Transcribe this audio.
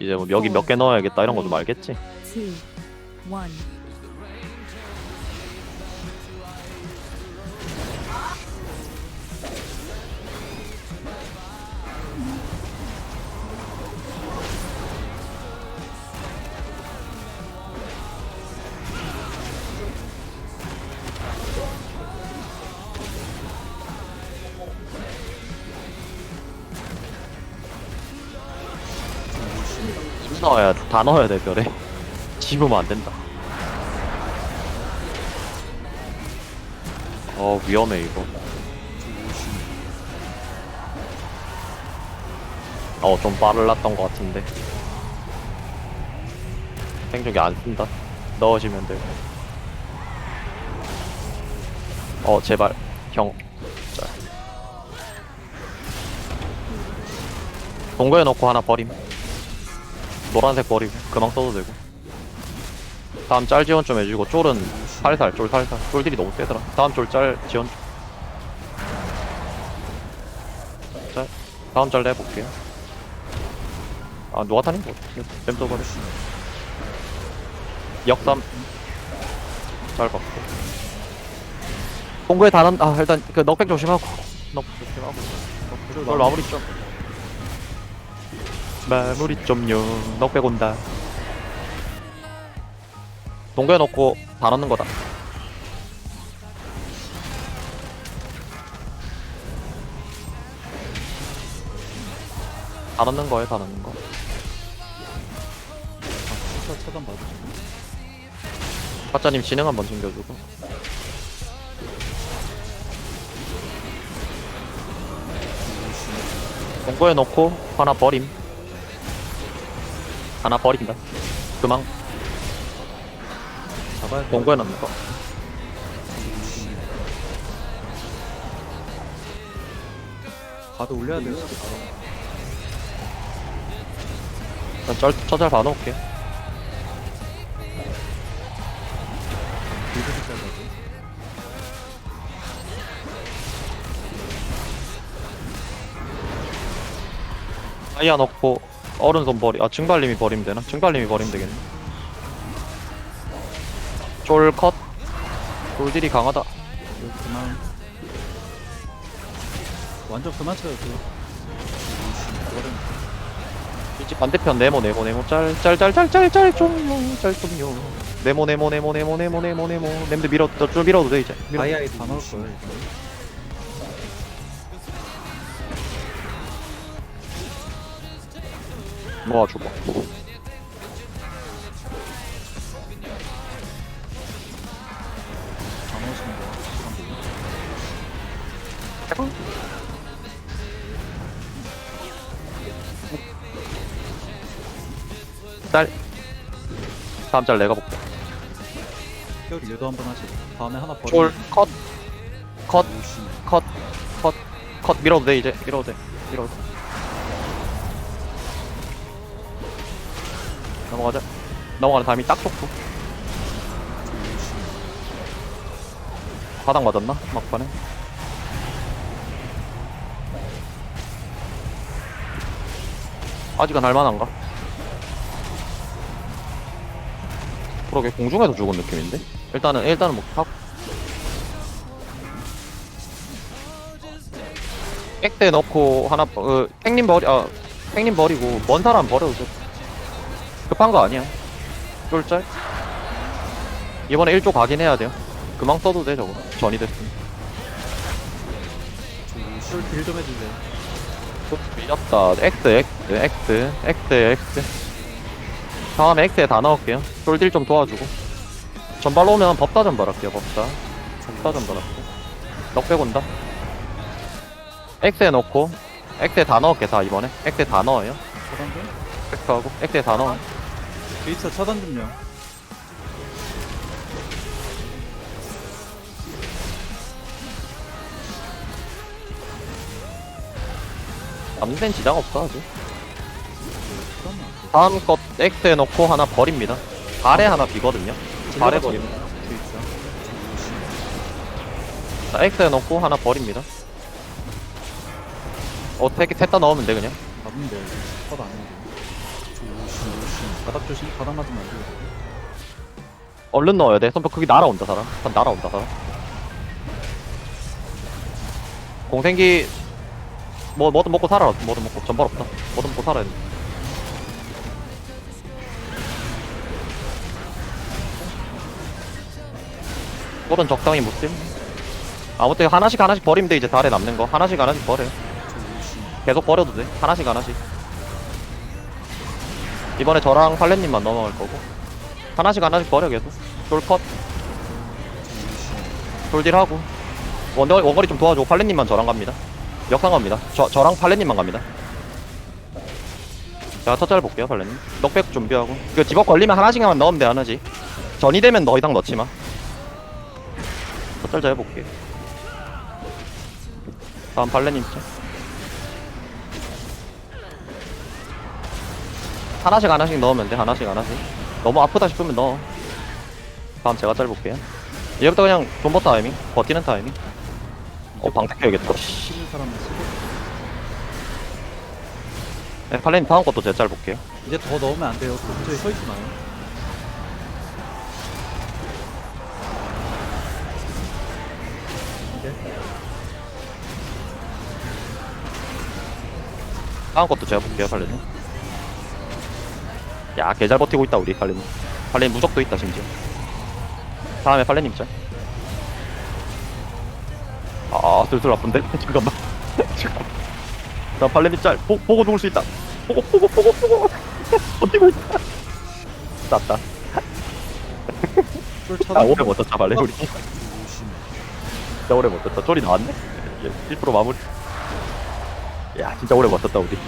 이제 뭐 여기 몇 개 넣어야겠다 이런 거 좀 알겠지? 2, 1. 넣어야 다 넣어야 돼 별에. 집으면 안 된다. 어 위험해 이거. 아, 어좀 빠를랐던 것 같은데. 생존기 안 쓴다. 넣으시면 되고 어 제발. 형 자. 동거에 넣고 하나 버림. 노란색 버리고 그만 써도 되고. 다음 짤 지원 좀 해주고 쫄은 살살 쫄 살살. 쫄들이 너무 세더라. 다음 쫄 짤 지원 좀. 짤 다음 짤 내볼게요. 아 누가 타는 거뱀 써버려. 역삼. 짤 받고. 공구에 다는 아 일단 그 넉백 조심하고. 넉 조심하고. 넉쫄 마무리 좀 마무리 좀요 넉백 온다. 동거에 넣고 다 넣는 거다. 다 넣는 거예요 다 넣는 거? 숫자 차단 받으 화짜님 진행 한번 챙겨주고. 동거에 넣고 하나 버림 하나 버린다 그만 잡아야 돼. 동거에 넣는 거 가드 올려야 돼요. 일단 쩔, 저잘 봐놓을게 숫자 가드. 아이야 넣고 어른손 버리 아 증발님이 버리면 되나? 증발님이 버리면 되겠네. 쫄컷. 쫄딜이 강하다. 그만. 완전 그만 쳐요, 이제 반대편 네모 네모 네모. 짤짤짤짤짤짤 좀짤 좀요. 네모 네모 네모 네모 네모 네모 네모. 냄드 밀어 좀 밀어도 돼 이제. 밀어. 아이아이 다 넣을 거예요, 시간 보고. 짤. 다음 짤 내가 볼게. 히어리 유도 한번 하시고. 다음에 하나 버리고. 쫄컷컷컷컷컷. 밀어도 돼 이제. 밀어도 돼. 밀어도 돼 넘어가자 넘어가는 타이밍 딱 좋고 바닥 맞았나? 막판에 아직은 할만한가? 그러게 공중에서 죽은 느낌인데? 일단은 일단은 뭐 하고 백대 넣고 하나 어, 팽님 버리 아 팽님 버리고 먼 사람 버려도 돼 급한 거 아니야 쫄짤? 이번에 1조 가긴 해야 돼요. 금방 써도 돼 저거. 전이 됐으니 딜좀 해주세요. 밀렸다. X X X X X. 다음에 X에 다 넣을게요. 쫄딜 좀 도와주고. 전발 오면 법사 전발 할게요 법사. 법사 전발 할게요. 넉백 온다. X에 넣고 X에 다 넣을게 다 이번에. X에 다 넣어요? X하고 X에 다 넣어 트위터 차단 좀요. 남는 지장 없어 아직. 다음 것 X에 넣고 하나 버립니다 발에 하나 비거든요 발에 버리면 트위터. 자, 넣고 하나 버립니다 어, 셋, 셋다 넣으면 돼 그냥. 이거. 컷 아니고. 조심 바닥 조심 바닥 맞으면 안 돼요 얼른 넣어야 돼. 선표 크기 날아온다 사람. 사람 날아온다 사람. 공생기 뭐 뭐든 먹고 살아라. 뭐든 먹고 전발 없다. 뭐든 먹고 살아야 돼. 꼴은 적당히 못 씀. 아무튼 하나씩 하나씩 버리면 돼 이제 달에 남는 거 하나씩 하나씩 버려. 계속 버려도 돼. 하나씩 하나씩. 이번에 저랑 팔레님만 넘어갈 거고 하나씩 하나씩 버려 계속. 쫄컷. 돌딜하고 원거 원거리 좀 도와줘. 팔레님만 저랑 갑니다. 역상 갑니다. 저 저랑 팔레님만 갑니다. 제가 첫짤 볼게요, 팔레님. 넉백 준비하고. 그 집업 걸리면 하나씩만 넣으면 돼, 하나씩. 전이 되면 더 이상 넣지 마. 첫짤 잘 해볼게. 다음 팔레님 짤. 하나씩 하나씩 넣으면 돼, 하나씩 하나씩. 너무 아프다 싶으면 넣어. 다음 제가 짤 볼게요. 얘부터 그냥 존버 타이밍, 버티는 타이밍. 어, 방택해야겠다. 치는 사람은 쓰고 네, 팔레님 다음 것도 제가 짤 볼게요. 이제 더 넣으면 안 돼요 그 근처에 서 있지 마요 다음 것도 제가 볼게요, 팔레님. 야, 개 잘 버티고 있다, 우리 팔레님. 팔레님 무적도 있다, 심지어. 다음에 팔레님 짤. 아, 슬슬 아픈데? 잠깐만. 잠깐만. 자, 팔레님 짤. 보, 보고 죽을 수 있다. 보고, 보고, 보고, 보고. 버티고 있다. 아, 쳐다 오래 버텼다, 팔레, 우리. 조심 진짜 오래 버텼다. 쫄이 나왔네? 1% 마무리. 야, 진짜 오래 버텼다, 우리.